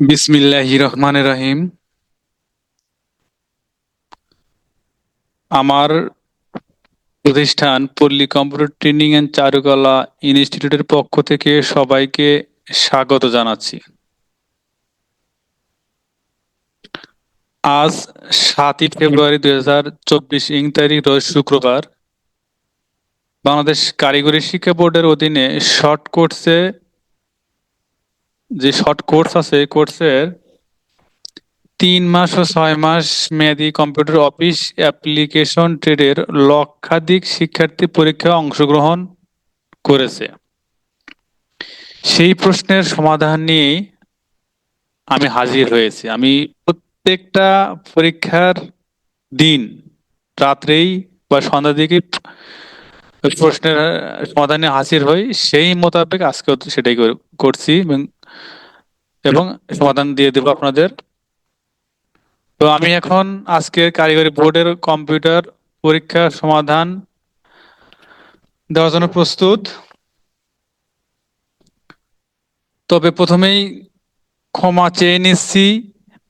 বিসমিল্লাহ রহমান রাহিম। আমার প্রতিষ্ঠান পল্লী কম্পিউটার ট্রেনিং অ্যান্ড চারুকলা ইনস্টিটিউটের পক্ষ থেকে সবাইকে স্বাগত জানাচ্ছি। আজ সাতই ফেব্রুয়ারি দুই হাজার চব্বিশ, ইং তারিখ রোজ শুক্রবার। বাংলাদেশ কারিগরি শিক্ষা বোর্ডের অধীনে শর্ট কোর্সে যে শর্ট কোর্স আছে কোর্সের তিন মাস ও ছয় মাস মেয়াদী কম্পিউটার অফিস অ্যাপ্লিকেশন ট্রেডের লক্ষাধিক শিক্ষার্থী পরীক্ষায় অংশগ্রহণ করেছে। সেই প্রশ্নের সমাধান নিয়েই আমি হাজির হয়েছি। আমি প্রত্যেকটা পরীক্ষার দিন রাত্রেই বা সন্ধ্যার দিকে প্রশ্নের সমাধানে হাজির হই। সেই মোতাবেক আজকে সেটাই করছি এবং সমাধান দিয়ে দেবো আপনাদের। তো আমি এখন আজকে কারিগরি বোর্ডের কম্পিউটার পরীক্ষার সমাধান দেওয়ার জন্য প্রস্তুত। তবে প্রথমেই ক্ষমা চেয়ে নিচ্ছি,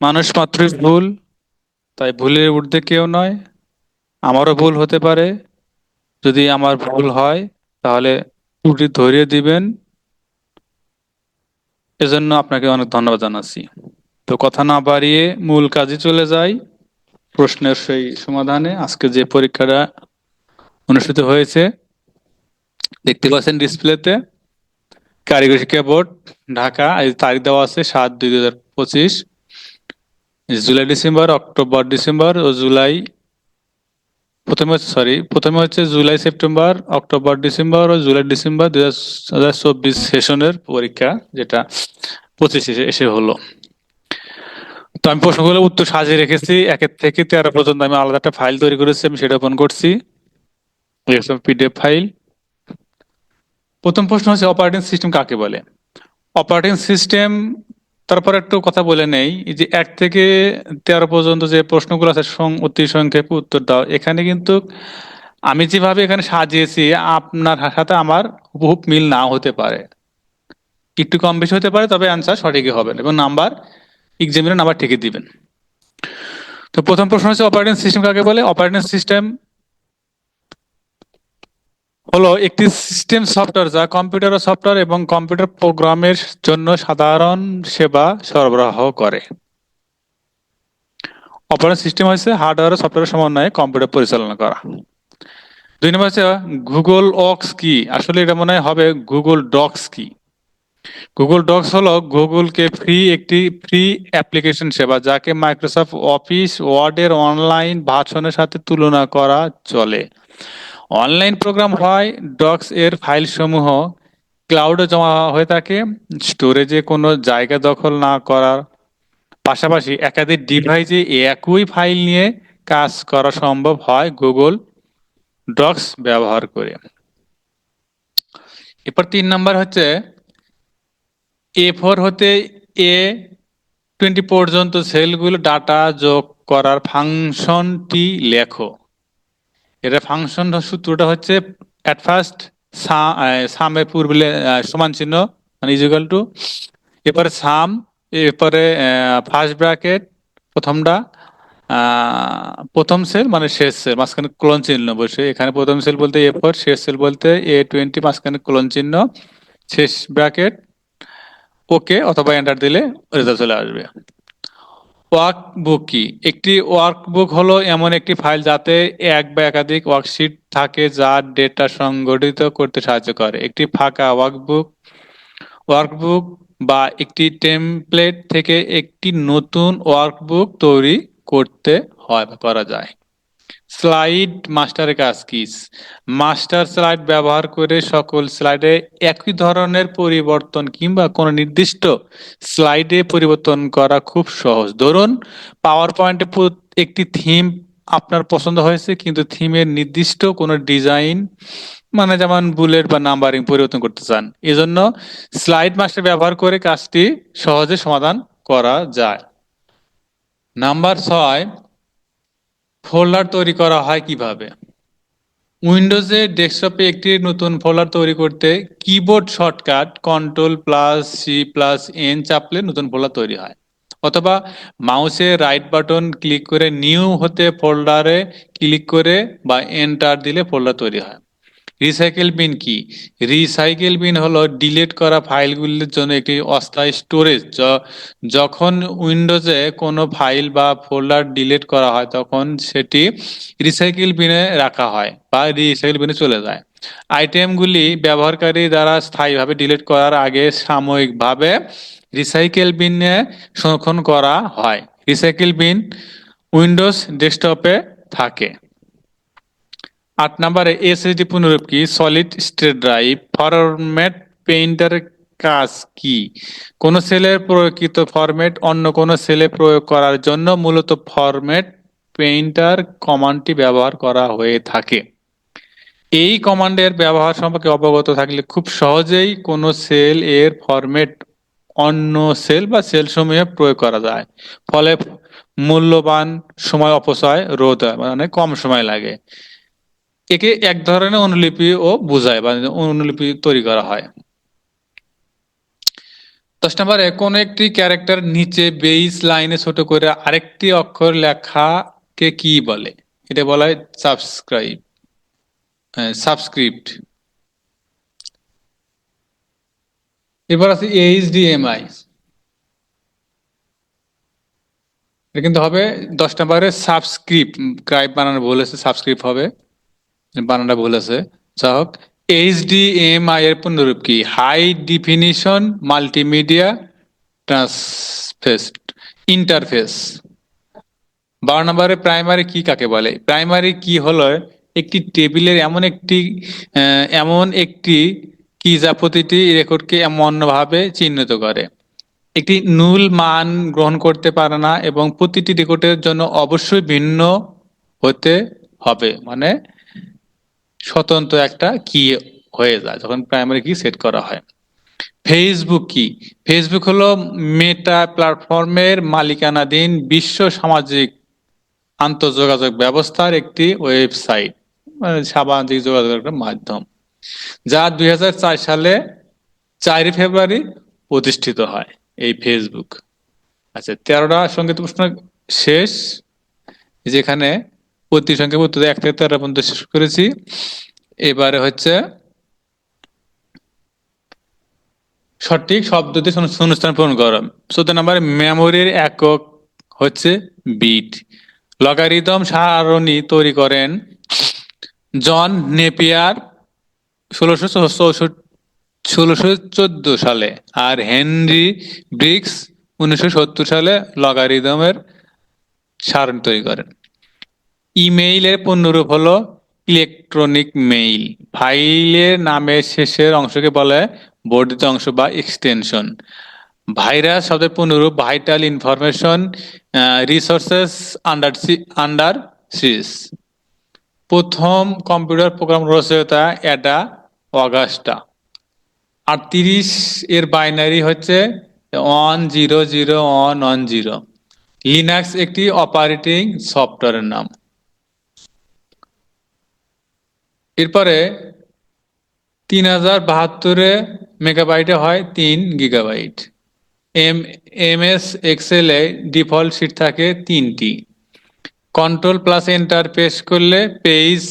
মানুষ মাত্রই ভুল, তাই ভুলের ঊর্ধ্বে কেউ নয়, আমারও ভুল হতে পারে। যদি আমার ভুল হয়, তাহলে ত্রুটি ধরিয়ে দিবেন। এজন্য আপনাকে অনেক ধন্যবাদ জানাচ্ছি। তো কথা না বাড়িয়ে মূল কাজে চলে যাই। প্রশ্নের সেই সমাধানে আজকে যে পরীক্ষাটা অনুষ্ঠিত হয়েছে, দেখতে পাচ্ছেন ডিসপ্লেতে, কারিগরি শিক্ষা বোর্ড, ঢাকা তারিখ দেওয়া আছে সাত দুই হাজার পঁচিশ। জুলাই ডিসেম্বর, অক্টোবর ডিসেম্বর ও জুলাই প্রথমে সরি প্রথমে হচ্ছে জুলাই, সেপ্টেম্বর, অক্টোবর, ডিসেম্বর ও জুলাই, ডিসেম্বর দুই হাজার চব্বিশ সেশনের পরীক্ষা, যেটা পঁচিশে এসে হলো। তো আমি প্রশ্নগুলো উত্তর সাজিয়ে রেখেছি। একের থেকে তেরো পর্যন্ত আমি আলাদা একটা ফাইল তৈরি করেছি, আমি সেটা ওপেন করছি। PDF file. প্রথম প্রশ্ন হচ্ছে অপারেটিং সিস্টেম কাকে বলে? অপারেটিং সিস্টেম তারপর একটু কথা বলে নেই। যে এক থেকে তেরো পর্যন্ত যে প্রশ্নগুলো আছে অতি সংক্ষেপে উত্তর দাও। এখানে কিন্তু আমি যেভাবে এখানে সাজিয়েছি, আপনার সাথে আমার হুবহুব মিল না হতে পারে। একটু কম বেশি হতে পারে, তবে অ্যান্সার সঠিকই হবে। এবং নাম্বার এক্সামিনের নাম্বার ঠিকই দিবেন। তো প্রথম প্রশ্ন হচ্ছে অপারেটিং সিস্টেম কাকে বলে? অপারেটিং সিস্টেম হলো একটি সিস্টেম সফটওয়্যার যা কম্পিউটার সফটওয়্যার এবং কম্পিউটার প্রোগ্রামের জন্য সাধারণ সেবা সরবরাহ করে। অপারেটিং সিস্টেম হচ্ছে হার্ডওয়্যার সফটওয়্যার সমন্বয়ে কম্পিউটার পরিচালনা করা। দুই নম্বর হচ্ছে গুগল অক্স কি? আসলে এটা মনে হবে গুগল ডক্স কি? গুগল ডক্স হলো গুগলকে ফ্রি একটি ফ্রি অ্যাপ্লিকেশন সেবা যাকে মাইক্রোসফট অফিস ওয়ার্ডের অনলাইন ভাষণের সাথে তুলনা করা চলে। অনলাইন প্রোগ্রাম হয়, ডক্স এর ফাইল সমূহ ক্লাউডে জমা হয়ে থাকে, স্টোরেজে কোনো জায়গা দখল না করার পাশাপাশি একাধিক ডিভাইসে একই ফাইল নিয়ে কাজ করা সম্ভব হয় গুগল ডক্স ব্যবহার করে। এরপর তিন নম্বর হচ্ছে এ ফোর হতে এ টোয়েন্টি পর্যন্ত সেলগুলো ডাটা যোগ করার ফাংশনটি লেখো। এটা ফাংশন সূত্রটা হচ্ছে অ্যাট ফার্স্ট সামের পূর্বে সমান চিহ্ন মানে ইজিক্যাল টু এরপরে সাম, এরপরে ফার্স্ট ব্র্যাকেট প্রথমটা প্রথম সেল মানে শেষ সেল মাঝখানে ক্লোন চিহ্ন বসে। এখানে প্রথম সেল বলতে এ ফোর শেষ সেল বলতে এ টোয়েন্টি মাঝখানে ক্লোন চিহ্ন, শেষ ব্র্যাকেট ওকে অথবা এন্টার দিলে রেজাল্ট চলে আসবে। ওয়ার্কবুক কি একটি ওয়ার্কবুক হলো এমন একটি ফাইল যাতে এক বা একাধিক ওয়ার্কশিট থাকে যা ডেটা সংগঠিত করতে সাহায্য করে। একটি ফাঁকা ওয়ার্কবুক ওয়ার্কবুক বা একটি টেমপ্লেট থেকে একটি নতুন ওয়ার্কবুক তৈরি করতে হয় করা যায়। স্লাইড মাস্টারের কাজ কি মাস্টার স্লাইড ব্যবহার করে সকল স্লাইডে একই ধরনের পরিবর্তন কিংবা কোনো নির্দিষ্ট স্লাইডে পরিবর্তন করা খুব সহজ। ধরুন পাওয়ার পয়েন্টে একটি থিম আপনার পছন্দ হয়েছে, কিন্তু থিমের নির্দিষ্ট কোনো ডিজাইন মানে যেমন বুলেট বা নাম্বারিং পরিবর্তন করতে চান। এজন্য স্লাইড মাস্টার ব্যবহার করে কাজটি সহজে সমাধান করা যায়। নাম্বার ছয় ফোল্ডার তৈরি করা হয় কীভাবে? উইন্ডোজে ডেস্কটপে একটি নতুন ফোল্ডার তৈরি করতে keyboard shortcut, control plus, C plus, N চাপলে নতুন ফোল্ডার তৈরি হয়। অথবা মাউসে রাইট বাটন ক্লিক করে নিউ হতে ফোল্ডারে ক্লিক করে বা এন্টার দিলে ফোল্ডার তৈরি হয়। রিসাইকেল বিন কি? রিসাইকেল বিন হলো ডিলিট করা ফাইলগুলির জন্য একটি অস্থায়ী স্টোরেজ যখন উইন্ডোজে কোনো ফাইল বা ফোল্ডার ডিলিট করা হয়, তখন সেটি রিসাইকেল বিনে রাখা হয় বা রিসাইকেল বিনে চলে যায়। আইটেমগুলি ব্যবহারকারী দ্বারা স্থায়ীভাবে ডিলিট করার আগে সাময়িকভাবে রিসাইকেল বিনে সংরক্ষণ করা হয়। রিসাইকেল বিন উইন্ডোজ ডেস্কটপে থাকে। আট নম্বরে এসএসডি পুনরূপ কি? Solid state drive format painter কাজ কি? কোন সেলের প্রয়োগকৃত ফরম্যাট অন্য কোন সেলে প্রয়োগ করার জন্য মূলত ফরম্যাট পেইন্টার কমান্ডটি ব্যবহার করা হয়ে থাকে। এই কমান্ডের ব্যবহার সম্পর্কে অবগত থাকলে খুব সহজেই কোনো সেল এর ফরম্যাট অন্য সেল বা সেল সমূহে প্রয়োগ করা যায়। ফলে মূল্যবান সময় অপচয় রোধ হয় মানে কম সময় লাগে। একে এক ধরনের অনুলিপি ও বোঝায় বা অনুলিপি তৈরি করা হয়। দশ নম্বরে কোন একটি ক্যারেক্টার নিচে বেইস লাইনে ছোট করে আরেকটি অক্ষর লেখাকে কি বলে? এটা বলা হয় সাবস্ক্রাইব সাবস্ক্রিপ্ট। এবার আছে এইচডিএমআই। এটা কিন্তু হবে দশ নম্বরে সাবস্ক্রিপ্ট, ক্রাইব বানানো ভুল আছে সাবস্ক্রিপ্ট হবে। বানানটা ভুল আছে। যা হোক এইচডিএমআই এর পুনরূপ কি? High definition multimedia transface interface বারো নম্বরে প্রাইমারি কি কাকে বলে? প্রাইমারি কি হলো একটি টেবিলের এমন একটি এমন একটি কি যা প্রতিটি রেকর্ডকে এমনভাবে চিহ্নিত করে। একটি নুল মান গ্রহণ করতে পারে না এবং প্রতিটি রেকর্ডের জন্য অবশ্যই ভিন্ন হতে হবে। মানে স্বতন্ত্র একটা কি হয়ে যায়, যখন প্রাইমারি কি সেট করা হয়। ফেসবুক কি ফেসবুক হলো মেটা প্ল্যাটফর্মের মালিকানাধীন বিশ্ব সামাজিক আন্তঃযোগাযোগ ব্যবস্থার একটি ওয়েবসাইট মানে সামাজিক যোগাযোগের একটা মাধ্যম, যা দুই হাজার চার সালে চারই ফেব্রুয়ারি প্রতিষ্ঠিত হয় এই ফেসবুক আচ্ছা তেরোটা সংগীত প্রশ্ন শেষ, যেখানে প্রতি সংখ্যা এক থেকে তেরো পর্যন্ত শেষ করেছি। এবারে হচ্ছে সঠিক শব্দ দিয়ে শূন্যস্থান পূরণ করা। চোদ্দ নম্বরে, মেমোরির একক হচ্ছে বিট। লগারিদম সারণী তৈরি করেন জন নেপিয়ার ষোলোশো চৌষট্টি ষোলোশো চোদ্দ সালে আর হেনরি ব্রিক্স উনিশশো সত্তর সালে লগারিদমের সারণী তৈরি করেন। ইমেইলের পূর্ণরূপ হলো ইলেকট্রনিক মেইল। ফাইলের নামের শেষের অংশকে বলে বর্ধিত অংশ বা এক্সটেনশন। ভাইরাস শব্দের পূর্ণরূপ vital information resources under under siege. প্রথম কম্পিউটার প্রোগ্রাম রচয়িতা অ্যাডা অগাস্টা। আর তিরিশ এর বাইনারি হচ্ছে one zero zero one one zero. Linux একটি অপারেটিং সফটওয়্যারের নাম। এরপরে তিন হাজার বাহাত্তরে মেগাবাইটে হয় তিন গিগাবাইট। এম এম এস এক্সেলে ডিফল্ট সিট থাকে তিনটি। কন্ট্রোল প্লাস এন্টার পেশ করলে পেজ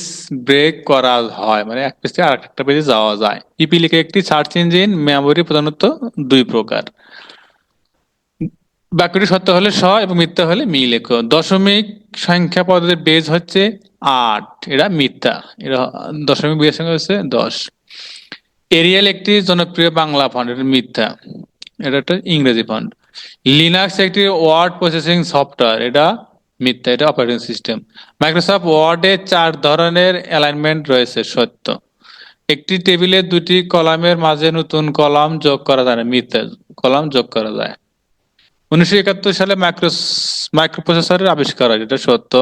ব্রেক করা হয় মানে এক পেজ থেকে আরেকটা পেজে যাওয়া যায়। ইপি লিখে একটি সার্চ ইঞ্জিন, মেমোরি প্রধানত দুই প্রকার। বাক্যটি সত্য হলে স এবং মিথ্যা হলে মি লেখো। দশমিক সংখ্যা পদের বেজ হচ্ছে আট। এটা মিথ্যা। এটা দশমিক বেজের সংখ্যা হচ্ছে দশ। এরিয়াল একটি জনপ্রিয় বাংলা ফান্ড এটা মিথ্যা। এটা একটা ইংরেজি ফান্ড লিনাক্স একটি ওয়ার্ড প্রসেসিং সফটওয়্যার এটা মিথ্যা, এটা অপারেটিং সিস্টেম মাইক্রোসফট ওয়ার্ডে চার ধরনের অ্যালাইনমেন্ট রয়েছে, সত্য। একটি টেবিলে দুটি কলামের মাঝে নতুন কলাম যোগ করা যায় মিথ্যা কলাম যোগ করা যায়। উনিশশো একাত্তর সালে মাইক্রোস, মাইক্রোপ্রসেসরের আবিষ্কার হয় এটা সত্য।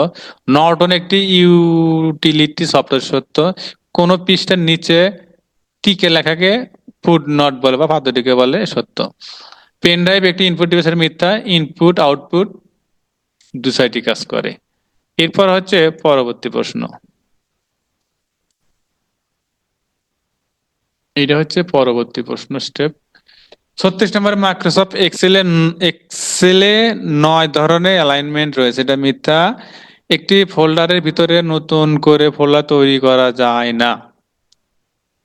নর্টন একটি ইউটিলিটি সফটওয়্যার সত্য। কোন পৃষ্ঠার নিচে টিকে লেখাকে ফুড নট বলে বা পাদ্যটিকে বলে সত্য। পেন ড্রাইভ একটি ইনপুট ডিভাইসের মিথ্যা ইনপুট আউটপুট দু সাইডই কাজ করে। এরপর হচ্ছে পরবর্তী প্রশ্ন। এটা হচ্ছে পরবর্তী প্রশ্ন স্টেপ ছত্রিশ নম্বরে মাইক্রোসফট এক্সেলে এক্সেলে নয় ধরনের অ্যালাইনমেন্ট রয়েছে। এটা মিথ্যা। একটি ফোল্ডারের ভিতরে নতুন করে ফোল্ডার তৈরি করা যায় না।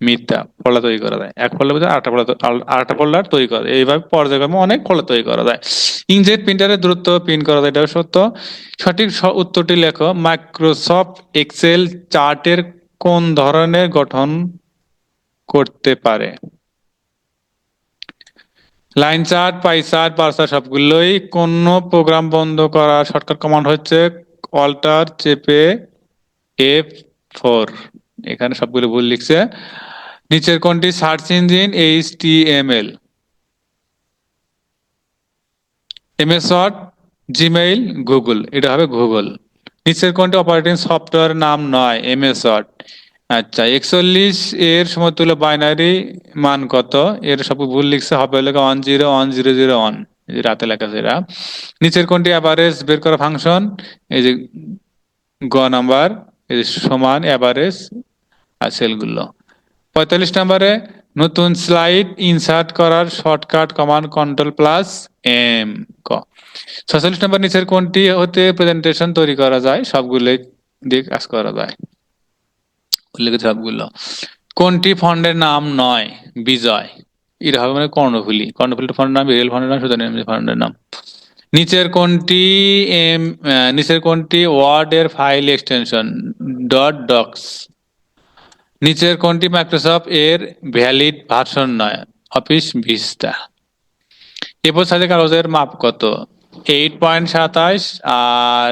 মিথ্যা। ফোল্ডার তৈরি করা যায়। এক ফোল্ডার ভিতরে আটটা ফোল্ডার আটটা ফোল্ডার তৈরি করা যায়। এইভাবে পর্যায়ক্রমে অনেক ফোল্ডার তৈরি করা যায়। ইনজেট প্রিন্টারের দ্রুত প্রিন্ট করা যায়। এটাও সত্য। সঠিক উত্তরটি লেখো। মাইক্রোসফট এক্সেল চার্টের কোন ধরনের গঠন করতে পারে? Line chart, pie chart bar chart সবগুলোই কোন প্রোগ্রাম বন্ধ করার শর্টকাট কমান্ড হচ্ছে অল্টার চেপে এফ ফোর। এখানে সবগুলো ভুল লিখছে। নিচের কোনটি? Search engine H T M L. MS Gmail, Google. এটা হবে গুগল। নিচের কোনটি? অপারেটিং সফটওয়্যার নাম নয় এমএস আচ্ছা একচল্লিশ এর সমতুল্য বাইনারি মান কত? এর সব ভুল লিখছে, হবে লেখা one zero one zero zero one রাতে লেখা এরা। নিচের কোনটি অ্যাভারেজ বের করা ফাংশন এই যে গ নাম্বার, এই যে সমান অ্যাভারেজ আর সেলগুলো। পঁয়তাল্লিশ নাম্বারে নতুন স্লাইড ইনসার্ট করার shortcut command control plus M ক। ছচল্লিশ নম্বর নিচের কোনটি হতে প্রেজেন্টেশন তৈরি করা যায়? সবগুলো দিয়ে কাজ করা যায়। উল্লেখ সবগুলো কোনটি ফন্ডের নাম নয়? বিজয়। এটা হবে মানে কর্ণফুলি। কর্ণফুলি ফন্ডের নাম রিয়েল ফন্ডের নাম, সুতরাং ফন্ডের নাম। নিচের কোনটি, এম নিচের কোনটি ওয়ার্ড এর ফাইল এক্সটেনশন ডট ডক্স নিচের কোনটি মাইক্রোসফট এর ভ্যালিড ভার্সন নয়? অফিস ভিস্তা এরপর সাথে কাগজের মাপ কত? এইট পয়েন্ট সাতাশ আর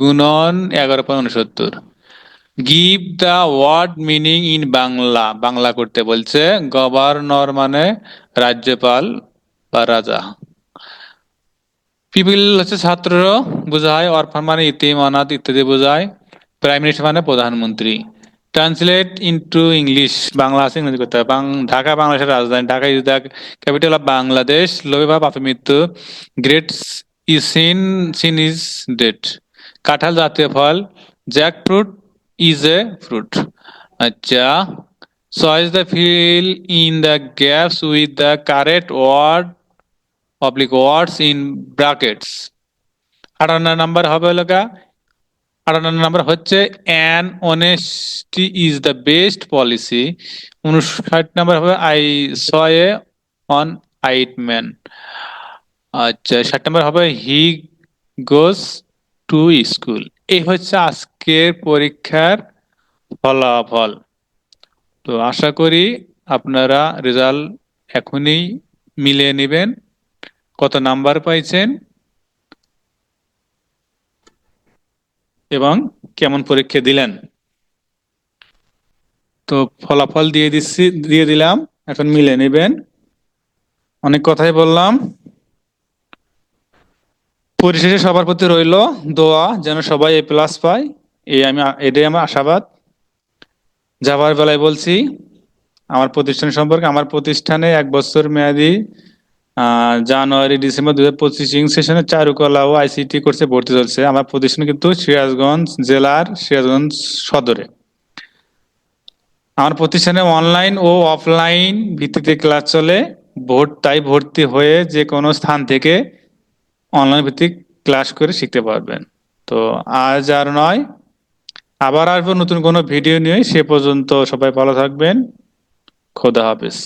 গুণন এগারো পয়েন্ট উনসত্তর। Give the word meaning in Bangla Bangla করতে বলছে গভর্নর মানে রাজ্যপাল বা রাজা। পিপিল হচ্ছে ছাত্র বোঝায় অরফান মানে ইতিম, অনাথ, ইত্যাদি বোঝায়। প্রাইম মিনিস্টার মানে প্রধানমন্ত্রী। ট্রান্সলেট ইনটু ইংলিশ বাংলা আছে ইংরেজি করতে হবে। ঢাকা, বাংলাদেশের রাজধানী। Dhaka is the capital of Bangladesh লোভে বা পাপে মৃত্যু greed is sin sin is date কাঁঠাল জাতীয় ফল। Jack fruit is a fruit আচ্ছা choice the fill in the gaps with the correct word public words in brackets আটান্ন number হবে লেখা আটান্ন নাম্বার হচ্ছে an honesty is the best policy উনষাট নাম্বার হবে I saw a one eyed man আচ্ছা ষাট নাম্বার হবে হি গোস টু স্কুল এই হচ্ছে আজকের পরীক্ষার ফলাফল। তো আশা করি আপনারা রেজাল্ট এখনই মিলিয়ে নেবেন। কত নাম্বার পাইছেন? এবং কেমন পরীক্ষা দিলেন? তো ফলাফল দিয়ে দিচ্ছি, দিয়ে দিলাম। এখন মিলে নেবেন। অনেক কথাই বললাম। পরিশেষে সবার প্রতি রইল দোয়া, যেন সবাই এ প্লাস পায়। এই আমি এটাই আমার আশাবাদ। যাবার বেলায় বলছি, আমার প্রতিষ্ঠান সম্পর্কে, আমার প্রতিষ্ঠানে এক বছর মেয়াদি জানুয়ারি, ডিসেম্বর দু হাজার পঁচিশ সেশনে চারুকলা ও আইসিটি কোর্সে ভর্তি চলছে। আমার প্রতিষ্ঠান কিন্তু সিরাজগঞ্জ জেলার সিরাজগঞ্জ সদরে। আমার প্রতিষ্ঠানে অনলাইন ও অফলাইন ভিত্তিতে ক্লাস চলে। ভোট, তাই ভর্তি হয়ে যে কোনো স্থান থেকে অনলাইন ভিত্তিক ক্লাস করে শিখতে পারবেন। তো আজ আর নয়, আবার আসব নতুন কোনো ভিডিও নিয়ে। সে পর্যন্ত সবাই ভালো থাকবেন। খোদা হাফেজ।